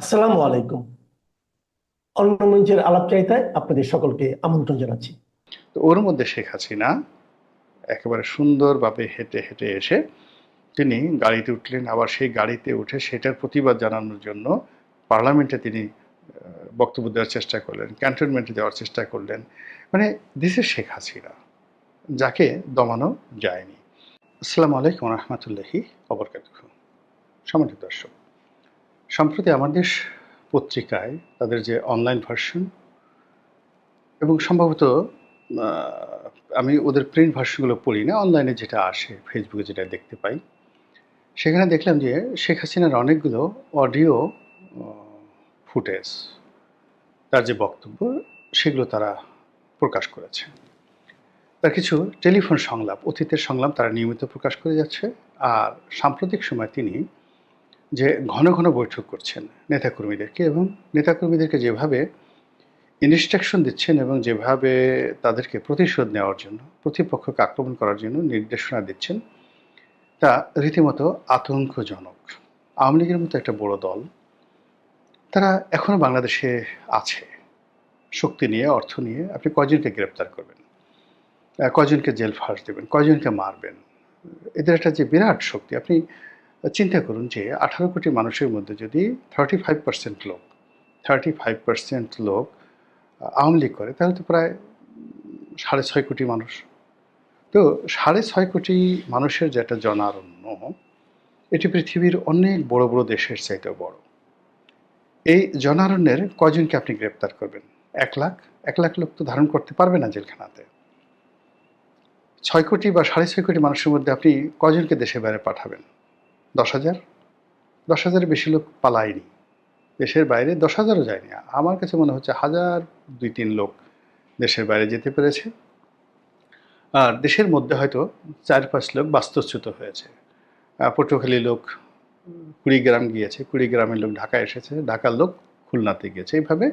আসসালামু আলাইকুম। অন্য মঞ্চের আলাপচারিতায় আপনাদের সকলকে আমন্ত্রণ জানাচ্ছি। তো ওর মধ্যে শেখ হাসিনা একেবারে সুন্দরভাবে হেঁটে হেঁটে এসে তিনি গাড়িতে উঠলেন। আবার সেই গাড়িতে উঠে সেটার প্রতিবাদ জানানোর জন্য পার্লামেন্টে তিনি বক্তব্য দেওয়ার চেষ্টা করলেন, ক্যান্টনমেন্টে দেওয়ার চেষ্টা করলেন। মানে দিস ইজ শেখ হাসিনা, যাকে দমানো যায়নি। আসসালামু আলাইকুম রহমতুল্লাহি অবরকাত সম্মানিত দর্শক সম্প্রতি আমার দেশ পত্রিকায় তাদের যে অনলাইন ভার্সন এবং সম্ভবত আমি ওদের প্রিন্ট ভার্সনগুলো পড়ি না অনলাইনে যেটা আসে ফেসবুকে যেটা দেখতে পাই, সেখানে দেখলাম যে শেখ হাসিনার অনেকগুলো অডিও ফুটেজ তার যে বক্তব্য, সেগুলো তারা প্রকাশ করেছে। তার কিছু টেলিফোন সংলাপ, অতীতের সংলাপ তারা নিয়মিত প্রকাশ করে যাচ্ছে, আর সাম্প্রতিক সময় তিনি যে ঘন ঘন বৈঠক করছেন নেতাকর্মীদেরকে এবং নেতাকর্মীদেরকে যেভাবে ইনস্ট্রাকশন দিচ্ছেন এবং যেভাবে তাদেরকে প্রতিশোধ নেওয়ার জন্য প্রতিপক্ষকে আক্রমণ করার জন্য নির্দেশনা দিচ্ছেন তা রীতিমতো আতঙ্কজনক। আওয়ামী লীগের মতো একটা বড় দল তারা এখনও বাংলাদেশে আছে। শক্তি নিয়ে অর্থ নিয়ে আপনি কয়জনকে গ্রেপ্তার করবেন? আহ, কয়জনকে জেল ফাঁস দেবেন? কয়জনকে মারবেন? এদের একটা যে বিরাট শক্তি আপনি চিন্তা করুন যে আঠারো কোটি মানুষের মধ্যে যদি থার্টি ফাইভ পার্সেন্ট লোক থার্টি ফাইভ পার্সেন্ট লোক আওয়ামী লীগ করে, তাহলে তো প্রায় সাড়ে ছয় কোটি মানুষ। তো সাড়ে ছয় কোটি মানুষের যে একটা জনারণ্য, এটি পৃথিবীর অনেক বড় বড় দেশের চাইতেও বড়। এই জনারণ্যের কয়জনকে আপনি গ্রেপ্তার করবেন? এক লাখ? এক লাখ লোক তো ধারণ করতে পারবে না জেলখানাতে। ছয় কোটি বা সাড়ে ছয় কোটি মানুষের মধ্যে আপনি কয়জনকে দেশের বাইরে পাঠাবেন? দশ হাজার? দশ হাজারের বেশি লোক পালায়নি। দেশের বাইরে দশ হাজারও যায়নি। আমার কাছে মনে হচ্ছে হাজার দুই তিন লোক দেশের বাইরে যেতে পেরেছে। আর দেশের মধ্যে হয়তো চার পাঁচ লোক বাস্তুচ্যুত হয়েছে। পটুয়াখালী লোক কুড়িগ্রাম গিয়েছে, কুড়িগ্রামের লোক ঢাকা এসেছে, ঢাকার লোক খুলনাতে গিয়েছে। এইভাবে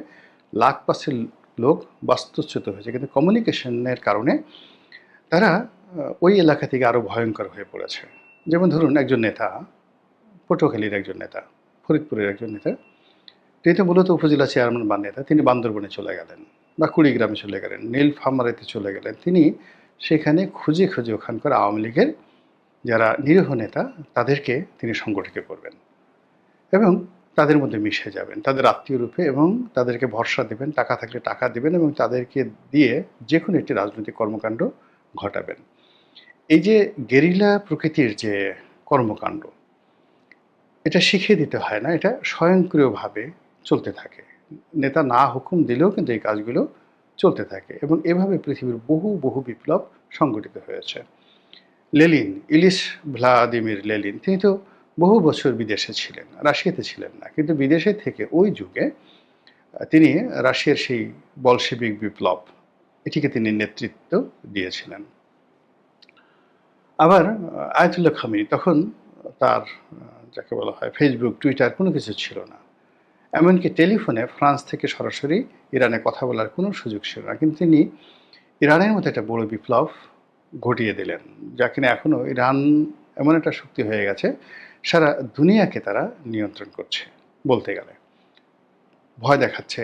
লাখ পাঁচের লোক বাস্তুচ্যুত হয়েছে। কিন্তু কমিউনিকেশনের কারণে তারা ওই এলাকা থেকে আরও ভয়ঙ্কর হয়ে পড়েছে। যেমন ধরুন একজন নেতা, পটুয়াখালীর একজন নেতা, ফরিদপুরের একজন নেতা, তিনি মূলত উপজেলা চেয়ারম্যান বা নেতা, তিনি বান্দরবনে চলে গেলেন বা কুড়িগ্রামে চলে গেলেন নীলফামারিতে চলে গেলেন। তিনি সেখানে খুঁজে খুঁজে ওখানকার আওয়ামী লীগের যারা নিরীহ নেতা, তাদেরকে তিনি সংগঠিত করবেন এবং তাদের মধ্যে মিশে যাবেন। তাদের আত্মীয় রূপে এবং তাদেরকে ভরসা দেবেন, টাকা থাকলে টাকা দেবেন এবং তাদেরকে দিয়ে যে কোনো একটি রাজনৈতিক কর্মকাণ্ড ঘটাবেন। এই যে গেরিলা প্রকৃতির যে কর্মকাণ্ড, এটা শিখিয়ে দিতে হয় না, এটা স্বয়ংক্রিয়ভাবে চলতে থাকে। নেতা না হুকুম দিলেও কিন্তু এই কাজগুলো চলতে থাকে এবং এভাবে পৃথিবীর বহু বহু বিপ্লব সংগঠিত হয়েছে। লেলিন, ইলিশ ভ্লাদিমির লেলিন, তিনি তো বহু বছর বিদেশে ছিলেন, রাশিয়াতে ছিলেন না, কিন্তু বিদেশে থেকে ওই যুগে, তিনি রাশিয়ার সেই বলশেবিক বিপ্লব, এটিকে তিনি নেতৃত্ব দিয়েছিলেন। আবার আয়াতুল্লাহ খামিনি তখন তার, যাকে বলা হয় ফেসবুক টুইটার কোনো কিছু ছিল না। এমনকি টেলিফোনে ফ্রান্স থেকে সরাসরি ইরানে কথা বলার কোনো সুযোগ ছিল না। কিন্তু তিনি ইরানের মতো একটা বড় বিপ্লব ঘটিয়ে দিলেন, যা কিনা এখনও ইরান এমন একটা শক্তি হয়ে গেছে, সারা দুনিয়াকে তারা নিয়ন্ত্রণ করছে, বলতে গেলে। ভয় দেখাচ্ছে,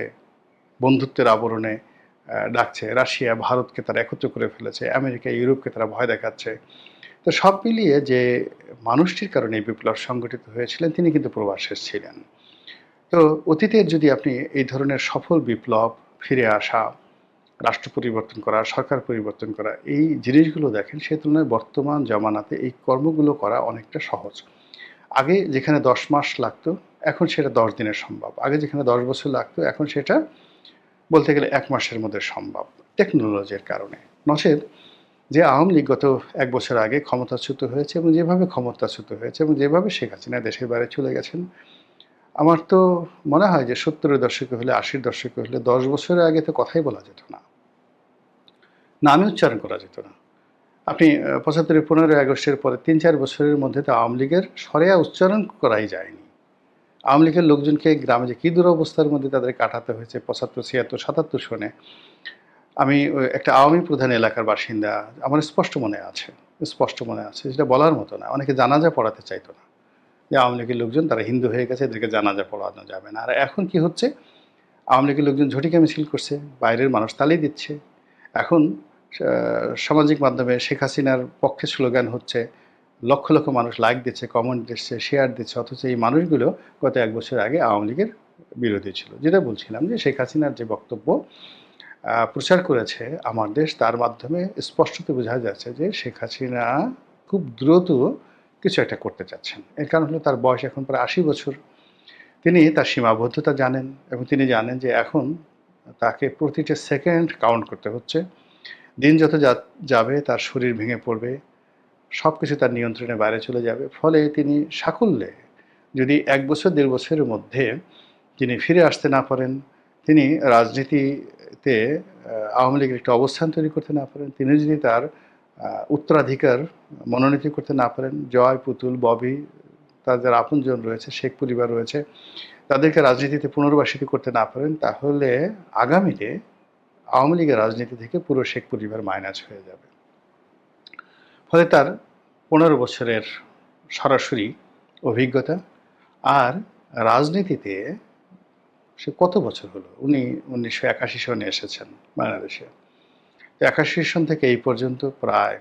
বন্ধুত্বের আবরণে ডাকছে। রাশিয়া, ভারতকে তারা একত্র করে ফেলেছে, আমেরিকা, ইউরোপকে তারা ভয় দেখাচ্ছে। তো সব মিলিয়ে যে মানুষটির কারণে বিপ্লব সংগঠিত হয়েছিলেন, তিনি কিন্তু প্রবাসে ছিলেন। তো অতীতের যদি আপনি এই ধরনের সফল বিপ্লব ফিরে আসা, রাষ্ট্র পরিবর্তন করা, সরকার পরিবর্তন করা, এই জিনিসগুলো দেখেন সে তুলনায় বর্তমান জামানাতে এই কর্মগুলো করা অনেকটা সহজ। আগে যেখানে দশ মাস লাগতো, এখন সেটা দশ দিনের সম্ভব। আগে যেখানে দশ বছর লাগতো, এখন সেটা বলতে গেলে এক মাসের মধ্যে সম্ভব। টেকনোলজির কারণে। নচেত যে আওয়ামী লীগ গত এক বছর আগে ক্ষমতাচ্যুত হয়েছে এবং যেভাবে ক্ষমতাচ্যুত হয়েছে এবং যেভাবে শেখ হাসিনা দেশের বাইরে চলে গেছেন, আমার তো মনে হয় যে সত্তরের দশকে হলে, আশির দশকে হলে, দশ বছরের আগে তো কথাই বলা যেত না। নামে উচ্চারণ করা যেত না। আপনি পঁচাত্তরের পনেরোই আগস্টের পরে তিন চার বছরের মধ্যে তো আওয়ামী লীগের সরেয়া উচ্চারণ করাই যায়নি। আওয়ামী লীগের লোকজনকে গ্রামে যে কী দুরবস্থার মধ্যে তাদের কাটাতে হয়েছে, পঁচাত্তর, ছিয়াত্তর, সাতাত্তর সনে আমি একটা আওয়ামী প্রধান এলাকার বাসিন্দা, আমার স্পষ্ট মনে আছে, স্পষ্ট মনে আছে যেটা বলার মতো না। অনেকে জানাজা পড়াতে চাইতো না। যে আওয়ামী লীগের লোকজন, তারা হিন্দু হয়ে গেছে, এদেরকে জানাজা পড়ানো যাবে না। আর এখন কি হচ্ছে? আওয়ামী লীগের লোকজন ঝটিকা মিছিল করছে, বাইরের মানুষ তালি দিচ্ছে। এখন সামাজিক মাধ্যমে শেখ হাসিনার পক্ষে স্লোগান হচ্ছে, লক্ষ লক্ষ মানুষ লাইক দিচ্ছে, কমেন্ট দিচ্ছে, শেয়ার দিচ্ছে, অথচ এই মানুষগুলো গত এক বছর আগে আওয়ামী লীগের বিরোধী ছিল। যেটা বলছিলাম যে শেখ হাসিনার যে বক্তব্য প্রচার করেছে আমার দেশ, তার মাধ্যমে স্পষ্টত বোঝা যাচ্ছে যে শেখ হাসিনা খুব দ্রুত কিছু একটা করতে চাচ্ছেন। এর কারণ হলো তার বয়স এখন প্রায় আশি বছর। তিনি তার সীমাবদ্ধতা জানেন এবং তিনি জানেন যে এখন তাকে প্রতিটা সেকেন্ড কাউন্ট করতে হচ্ছে। দিন যত যাবে তার শরীর ভেঙে পড়বে সব কিছু তার নিয়ন্ত্রণের বাইরে চলে যাবে। ফলে তিনি সাকল্যে যদি এক বছর, দেড় বছরের মধ্যে তিনি ফিরে আসতে না পারেন, তিনি রাজনীতিতে আওয়ামী লীগের একটা অবস্থান তৈরি করতে না পারেন, তিনি যদি তার উত্তরাধিকার মনোনীত করতে না পারেন, জয়, পুতুল, ববি, তার যারা আপনজন রয়েছে, শেখ পরিবার রয়েছে, তাদেরকে রাজনীতিতে পুনর্বাসিত করতে না পারেন, তাহলে আগামীতে আওয়ামী লীগের রাজনীতি থেকে পুরো শেখ পরিবার মাইনাস হয়ে যাবে। ফলে তার পনেরো বছরের সরাসরি অভিজ্ঞতা আর রাজনীতিতে সে কত বছর হলো? উনি উনিশশো একাশি সনে এসেছেন বাংলাদেশে। একাশি সন থেকে এই পর্যন্ত প্রায়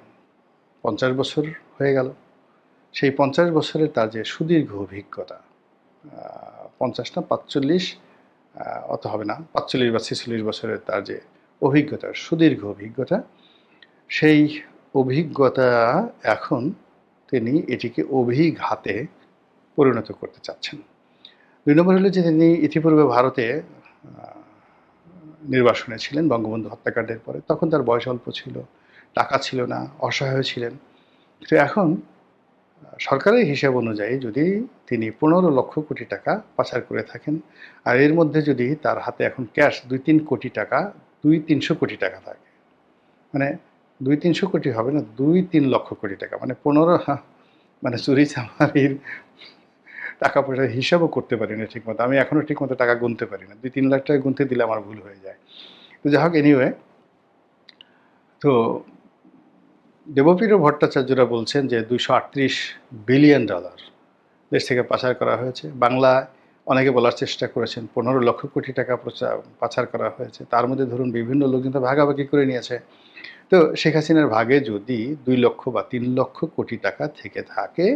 পঞ্চাশ বছর হয়ে গেল। সেই পঞ্চাশ বছরের তার যে সুদীর্ঘ অভিজ্ঞতা পঞ্চাশ না পাঁচচল্লিশ অত হবে না, পাঁচচল্লিশ বা ছেচল্লিশ বছরের তার যে অভিজ্ঞতা, সুদীর্ঘ অভিজ্ঞতা, সেই অভিজ্ঞতা এখন তিনি এটিকে অভিঘাতে পরিণত করতে চাচ্ছেন। দুই নম্বর হলো যে তিনি ইতিপূর্বে ভারতে নির্বাসনে ছিলেন, বঙ্গবন্ধু হত্যাকাণ্ডের পরে। তখন তার বয়স অল্প ছিল, টাকা ছিল না, অসহায় ছিলেন। তো এখন সরকারের হিসাব অনুযায়ী যদি তিনি পনেরো লক্ষ কোটি টাকা পাচার করে থাকেন, আর এর মধ্যে যদি তার হাতে এখন ক্যাশ দুই তিন কোটি টাকা, দুই তিনশো কোটি টাকা থাকে। মানে দুই তিনশো কোটি হবে না, দুই তিন লক্ষ কোটি টাকা। মানে পনেরো মানে চুরি চামারির টাকা পয়সার হিসাবও করতে পারি না ঠিকমতো। আমি এখনও ঠিকমতো টাকা গুনতে পারি না। দুই তিন লাখ টাকা গুনতে দিলে আমার ভুল হয়ে যায়। তো যাই হোক এনিওয়ে তো দেবপ্রিয় ভট্টাচার্যরা বলছেন যে দুশো বিলিয়ন ডলার দেশ থেকে পাচার করা হয়েছে। বাংলা অনেকে বলার চেষ্টা করেছেন, পনেরো লক্ষ কোটি টাকা পাচার করা হয়েছে। তার মধ্যে ধরুন বিভিন্ন লোকজন তো ভাগাভাগি করে নিয়েছে। তো শেখ হাসিনার ভাগে যদি দুই লক্ষ বা তিন লক্ষ কোটি টাকা থেকে থাকে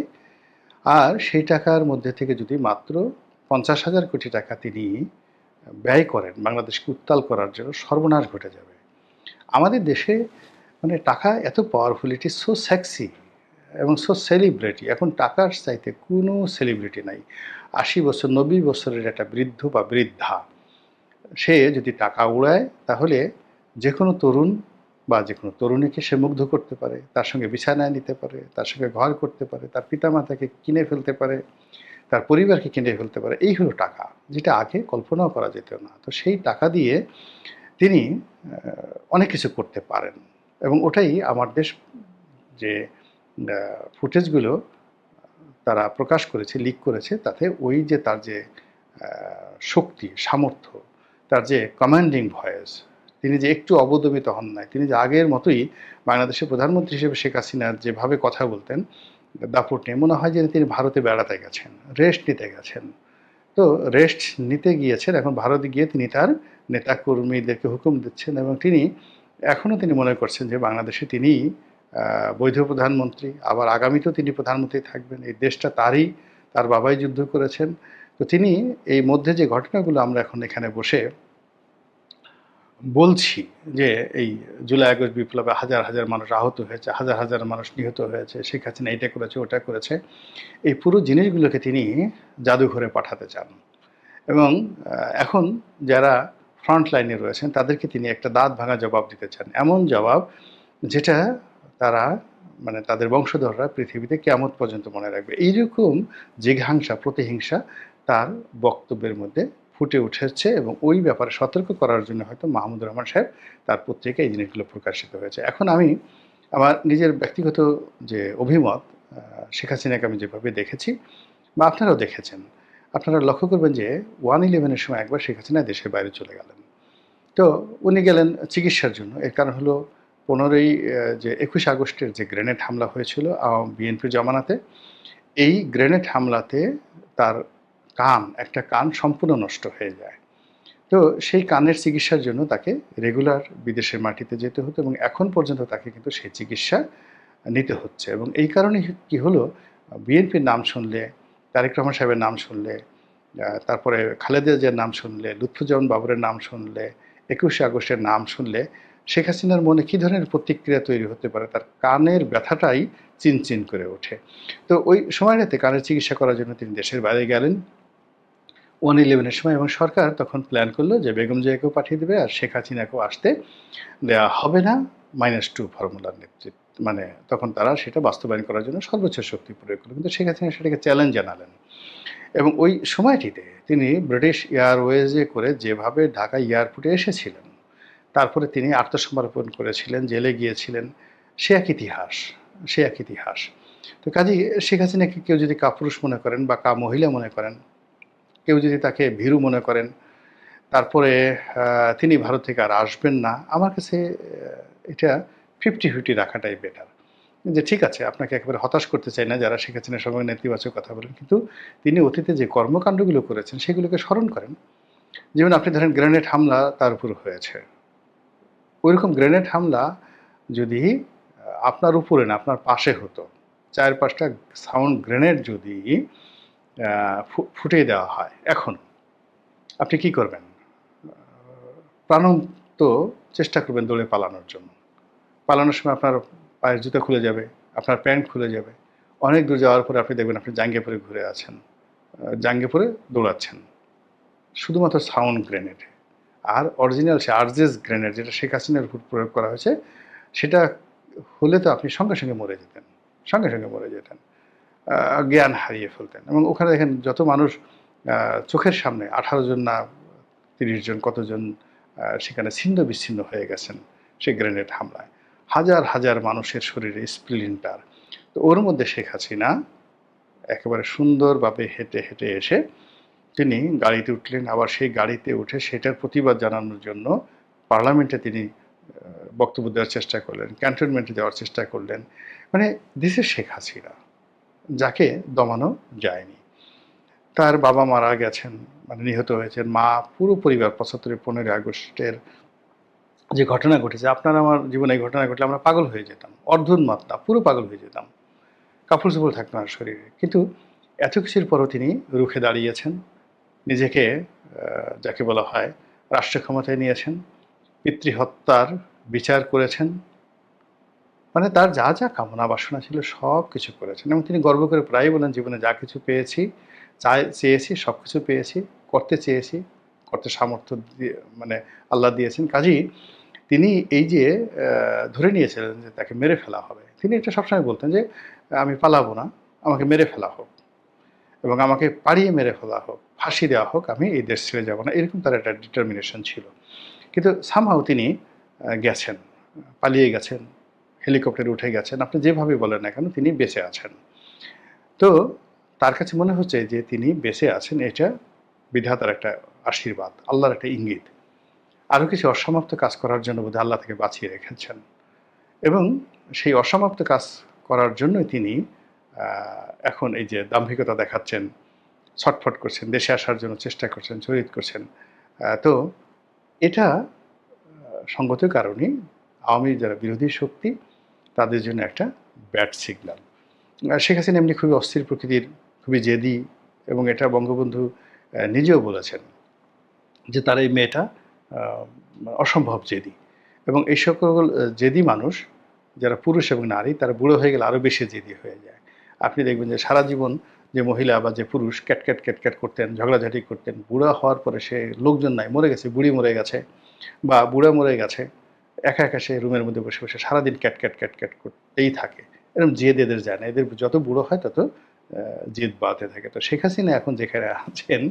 আর সেই টাকার মধ্যে থেকে যদি মাত্র পঞ্চাশ হাজার কোটি টাকা তিনি ব্যয় করেন, বাংলাদেশকে উত্তাল করার জন্য সর্বনাশ ঘটে যাবে। আমাদের দেশে মানে টাকা এত powerful it is so sexy এবং সো সেলিব্রিটি এখন টাকার চাইতে কোনো সেলিব্রিটি নাই। আশি বছর, নব্বই বছরের একটা বৃদ্ধ বা বৃদ্ধা, সে যদি টাকা উড়ায়, তাহলে যে কোনো তরুণ বা যে কোনো তরুণীকে সে মুগ্ধ করতে পারে, তার সঙ্গে বিছানায় নিতে পারে, তার সঙ্গে ঘর করতে পারে, তার পিতামাতাকে কিনে ফেলতে পারে, তার পরিবারকে কিনে ফেলতে পারে, এই হলো টাকা, যেটা আগে কল্পনাও করা যেত না। তো সেই টাকা দিয়ে তিনি অনেক কিছু করতে পারেন এবং ওটাই আমার দেশ, যে ফুটেজগুলো তারা প্রকাশ করেছে, লিক করেছে, তাতে ওই যে তার যে শক্তি, সামর্থ্য, তার যে কমান্ডিং ভয়েস তিনি যে একটু অবদমিত হন নাই, তিনি যে আগের মতোই বাংলাদেশের প্রধানমন্ত্রী হিসেবে শেখ হাসিনার যেভাবে কথা বলতেন, দাপট নিয়ে মনে হয় যে তিনি ভারতে বেড়াতে গেছেন রেস্ট নিতে গেছেন। তো রেস্ট নিতে গিয়েছেন, এখন ভারতে গিয়ে তিনি তার নেতাকর্মীদেরকে হুকুম দিচ্ছেন এবং তিনি এখনও তিনি মনে করছেন যে বাংলাদেশে তিনি বৈধ প্রধানমন্ত্রী, আবার আগামীতেও তিনি প্রধানমন্ত্রী থাকবেন, এই দেশটা তারই, তার বাবাই যুদ্ধ করেছেন। তো তিনি এই মধ্যে যে ঘটনাগুলো আমরা এখন এখানে বসে বলছি যে এই জুলাই আগস্ট বিপ্লবে হাজার হাজার মানুষ আহত হয়েছে, হাজার হাজার মানুষ নিহত হয়েছে, শেখ হাসিনা এটা করেছে, ওটা করেছে। এই পুরো জিনিসগুলোকে তিনি জাদুঘরে পাঠাতে চান। এবং এখন যারা ফ্রন্ট লাইনে রয়েছেন, তাদেরকে তিনি একটা দাঁত ভাঙা জবাব দিতে চান। এমন জবাব যেটা তারা মানে তাদের বংশধররা পৃথিবীতে কেমন পর্যন্ত মনে রাখবে। এইরকম জিঘাংসা, প্রতিহিংসা তার বক্তব্যের মধ্যে ফুটে উঠেছে এবং ওই ব্যাপারে সতর্ক করার জন্য হয়তো মাহমুদুর রহমান সাহেব তার পত্রিকায় এই জিনিসগুলো প্রকাশিত হয়েছে। এখন আমি আমার নিজের ব্যক্তিগত যে অভিমত শেখ হাসিনাকে আমি যেভাবে দেখেছি বা আপনারাও দেখেছেন, আপনারা লক্ষ্য করবেন যে ওয়ান ইলেভেনের সময় একবার শেখ হাসিনা দেশের বাইরে চলে গেলেন। তো উনি গেলেন চিকিৎসার জন্য। এর কারণ হলো পনেরোই যে একুশ আগস্টের যে গ্রেনেড হামলা হয়েছিল বিএনপি জমানাতে, এই গ্রেনেড হামলাতে তার কান, একটা কান সম্পূর্ণ নষ্ট হয়ে যায়। তো সেই কানের চিকিৎসার জন্য তাকে রেগুলার বিদেশের মাটিতে যেতে হতো এবং এখন পর্যন্ত তাকে কিন্তু সেই চিকিৎসা নিতে হচ্ছে এবং এই কারণে কি হলো, বিএনপির নাম শুনলে, তারেক রহমান সাহেবের নাম শুনলে তারপরে খালেদা জিয়ার নাম শুনলে, লুৎফুজ্জামান বাবরের নাম শুনলে, একুশে আগস্টের নাম শুনলে, শেখ হাসিনার মনে কী ধরনের প্রতিক্রিয়া তৈরি হতে পারে? তার কানের ব্যথাটাই চিনচিন করে ওঠে। তো ওই সময়টাতে কানের চিকিৎসা করার জন্য তিনি দেশের বাইরে গেলেন। ওয়ান ইলেভেনের সময় এবং সরকার তখন প্ল্যান করল যে বেগম জিয়াকেও পাঠিয়ে দেবে আর শেখ হাসিনাকেও আসতে দেওয়া হবে না মাইনাস টু ফর্মুলার নেতৃত্ব মানে তখন তারা সেটা বাস্তবায়ন করার জন্য সর্বোচ্চ শক্তি প্রয়োগ করল। কিন্তু শেখ হাসিনা সেটাকে চ্যালেঞ্জ জানালেন। এবং ওই সময়টিতে তিনি ব্রিটিশ এয়ারওয়েজে করে যেভাবে ঢাকা এয়ারপোর্টে এসেছিলেন, তারপরে তিনি আত্মসমর্পণ করেছিলেন, জেলে গিয়েছিলেন, সে এক ইতিহাস, সে এক ইতিহাস। তো কাজেই শেখ হাসিনাকে কেউ যদি কাপুরুষ মনে করেন বা কা মহিলা মনে করেন কেউ যদি তাকে ভীরু মনে করেন, তারপরে তিনি ভারত থেকে আর আসবেন না, আমার কাছে এটা ফিফটি ফিফটি রাখাটাই বেটার যে ঠিক আছে, আপনাকে একেবারে হতাশ করতে চাই না যারা শেখ হাসিনার নেতিবাচক কথা বলেন, কিন্তু তিনি অতীতে যে কর্মকাণ্ডগুলো করেছেন, সেগুলোকে স্মরণ করেন। যেমন আপনি ধরেন গ্রেনেড হামলা তার উপর হয়েছে। ওইরকম গ্রেনেড হামলা যদি আপনার উপরে না, আপনার পাশে হতো চার পাঁচটা সাউন্ড গ্রেনেড যদি ফুটিয়ে দেওয়া হয়। এখন আপনি কি করবেন? প্রাণন্ত চেষ্টা করবেন দৌড়ে পালানোর জন্য। পালানোর সময় আপনার পায়ের জুতা খুলে যাবে, আপনার প্যান্ট খুলে যাবে। অনেক দূর যাওয়ার পরে আপনি দেখবেন আপনি জাঙ্গিপুরে ঘুরে আছেন জাঙ্গিপুরে দৌড়াচ্ছেন। শুধুমাত্র সাউন্ড গ্রেনেড। আর অরিজিনাল সে আর্জেস গ্রেনেড যেটা শেখ হাসিনার উপর প্রয়োগ করা হয়েছে, সেটা হলে তো আপনি সঙ্গে সঙ্গে মরে যেতেন, সঙ্গে সঙ্গে মরে যেতেন। জ্ঞান হারিয়ে ফেলতেন। এবং ওখানে দেখেন যত মানুষ চোখের সামনে আঠারো জন না তিরিশ জন কতজন সেখানে ছিন্ন বিচ্ছিন্ন হয়ে গেছেন সেই গ্রেনেড হামলায়। হাজার হাজার মানুষের শরীরে স্প্লিন্টার তো ওর মধ্যে শেখ হাসিনা একেবারে সুন্দরভাবে হেঁটে হেঁটে এসে তিনি গাড়িতে উঠলেন। আবার সেই গাড়িতে উঠে সেটার প্রতিবাদ জানানোর জন্য পার্লামেন্টে তিনি বক্তব্য দেওয়ার চেষ্টা করলেন, ক্যান্টনমেন্টে দেওয়ার চেষ্টা করলেন। মানে দিস শেখ হাসিনা। যাকে দমানো যায়নি। তার বাবা মারা গেছেন মানে নিহত হয়েছেন মা পুরো পরিবার পঁচাত্তরের পনেরোই আগস্টের যে ঘটনা ঘটেছে, আপনার আমার জীবনে এই ঘটনা ঘটলে আমরা পাগল হয়ে যেতাম অর্ধুন্মাত না পুরো পাগল হয়ে যেতাম। কাপড় চোপড় থাকতো না শরীরে। কিন্তু এত কিছুর পরও তিনি রুখে দাঁড়িয়েছেন, নিজেকে যাকে বলা হয় রাষ্ট্র ক্ষমতায় নিয়েছেন, পিতৃহত্যার বিচার করেছেন মানে তার যা যা কামনা বাসনা ছিল সব কিছু করেছেন। এবং তিনি গর্ব করে প্রায়ই বলেন, জীবনে যা কিছু পেয়েছি, চাই, চেয়েছি, সব কিছু পেয়েছি, করতে চেয়েছি, করতে সামর্থ্য দিয়ে মানে আল্লাহ দিয়েছেন। কাজেই তিনি এই যে ধরে নিয়েছিলেন যে তাকে মেরে ফেলা হবে, তিনি এটা সবসময় বলতেন যে, আমি পালাবো না, আমাকে মেরে ফেলা হোক এবং আমাকে পাড়িয়ে মেরে ফেলা হোক, ফাঁসি দেওয়া হোক, আমি এই দেশ ছেড়ে যাব না। এরকম তার একটা ডিটারমিনেশন ছিল। কিন্তু সামহাও তিনি গেছেন, পালিয়ে গেছেন। হেলিকপ্টারে উঠে গেছেন। আপনি যেভাবে বলেন না কেন, তিনি বেঁচে আছেন। তো তার কাছে মনে হচ্ছে যে তিনি বেঁচে আছেন, এটা বিধাতার একটা আশীর্বাদ, আল্লাহর একটা ইঙ্গিত। আরও কিছু অসমাপ্ত কাজ করার জন্য বোধহয় আল্লাহ থেকে বাঁচিয়ে রেখেছেন। এবং সেই অসমাপ্ত কাজ করার জন্যই তিনি এখন এই যে দাম্ভিকতা দেখাচ্ছেন, ছটফট করছেন, দেশে আসার জন্য চেষ্টা করছেন, চরিত করছেন তো এটা সঙ্গত কারণেই আওয়ামী যারা বিরোধী শক্তি তাদের জন্য একটা ব্যাড সিগন্যাল শেখ হাসিনা এমনি খুবই অস্থির প্রকৃতির, খুবই জেদি এবং এটা বঙ্গবন্ধু নিজেও বলেছেন যে তার এই মেয়েটা অসম্ভব জেদি এবং এই সকল জেদি মানুষ যারা পুরুষ এবং নারী, তারা বুড়ো হয়ে গেলে আরও বেশি জেদি হয়ে যায়। আপনি দেখবেন যে সারা জীবন যে মহিলা বা যে পুরুষ ক্যাটক্যাট ক্যাটক্যাট করতেন, ঝগড়াঝাটি করতেন, বুড়া হওয়ার পরে সে লোকজন নাই, মরে গেছে, বুড়ি মরে গেছে বা বুড়া মরে গেছে। একা একা সে রুমের মধ্যে বসে বসে সারাদিন ক্যাট ক্যাট ক্যাট ক্যাট করতেই থাকে। এরকম জেদ এদের যায় না। এদের যত বুড়ো হয় তত জেদ বাড়তে থাকে। তো শেখ হাসিনা এখন যেখানে আছেন,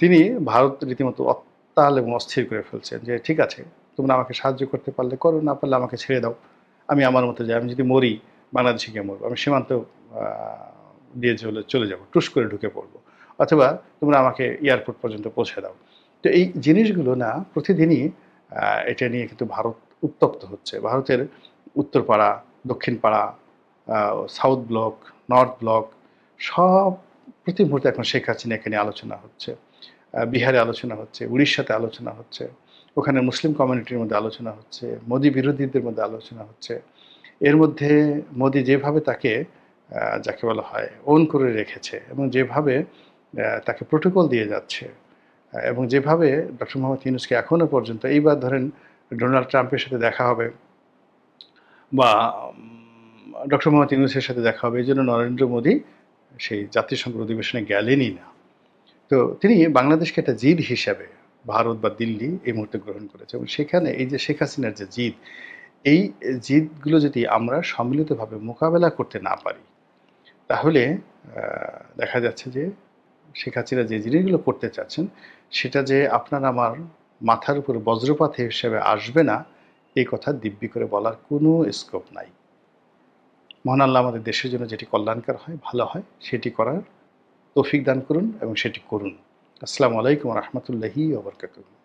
তিনি ভারত রীতিমতো অত্যাল এবং অস্থির করে ফেলছেন যে, ঠিক আছে, তোমরা আমাকে সাহায্য করতে পারলে, করো, না পারলে আমাকে ছেড়ে দাও। আমি আমার মতো যাই আমি যদি মরি, বাংলাদেশে গিয়ে মরবো। আমি সীমান্ত দিয়ে চলে চলে যাব, টুস করে ঢুকে পড়ব। অথবা তোমরা আমাকে এয়ারপোর্ট পর্যন্ত পৌঁছে দাও। তো এই জিনিসগুলো না, প্রতিদিনই এটা নিয়ে কিন্তু ভারত উত্তপ্ত হচ্ছে। ভারতের উত্তরপাড়া দক্ষিণ পাড়া সাউথ ব্লক নর্থ ব্লক সব প্রতি মুহূর্তে এখন শেখ হাসিনা এখানে আলোচনা হচ্ছে। বিহারে আলোচনা হচ্ছে, উড়িষ্যাতে আলোচনা হচ্ছে, ওখানে মুসলিম কমিউনিটির মধ্যে আলোচনা হচ্ছে, মোদি বিরোধীদের মধ্যে আলোচনা হচ্ছে। এর মধ্যে মোদি যেভাবে তাকে যাকে বলা হয় ওন করে রেখেছে এবং যেভাবে তাকে প্রোটোকল দিয়ে যাচ্ছে এবং যেভাবে ডক্টর মোহাম্মদ ইউনুসকে এখনও পর্যন্ত, এইবার ধরেন ডোনাল্ড ট্রাম্পের সাথে দেখা হবে বা ডক্টর মোহাম্মদ ইউনুসের সাথে দেখা হবে, এই জন্য নরেন্দ্র মোদী সেই জাতিসংঘ অধিবেশনে গেলেনই না। তো তিনি বাংলাদেশকে একটা জিদ হিসাবে ভারত বা দিল্লি এই মুহূর্তে গ্রহণ করেছে এবং সেখানে এই যে শেখ হাসিনার যে জিদ, এই জিদগুলো যদি আমরা সম্মিলিতভাবে মোকাবেলা করতে না পারি, তাহলে দেখা যাচ্ছে যে শেখ হাসিনা যে জিনিসগুলো করতে চাচ্ছেন সেটা যে আপনার আমার মাথার উপর বজ্রপাত হিসেবে আসবে না এই কথা দিব্যি করে বলার কোনো স্কোপ নাই। মহান আল্লাহ আমাদের দেশের জন্য যেটি কল্যাণকার হয়, ভালো হয়, সেটি করার তৌফিক দান করুন এবং সেটি করুন। আসসালামু আলাইকুম রহমতুল্লাহি ওবরকাতুহ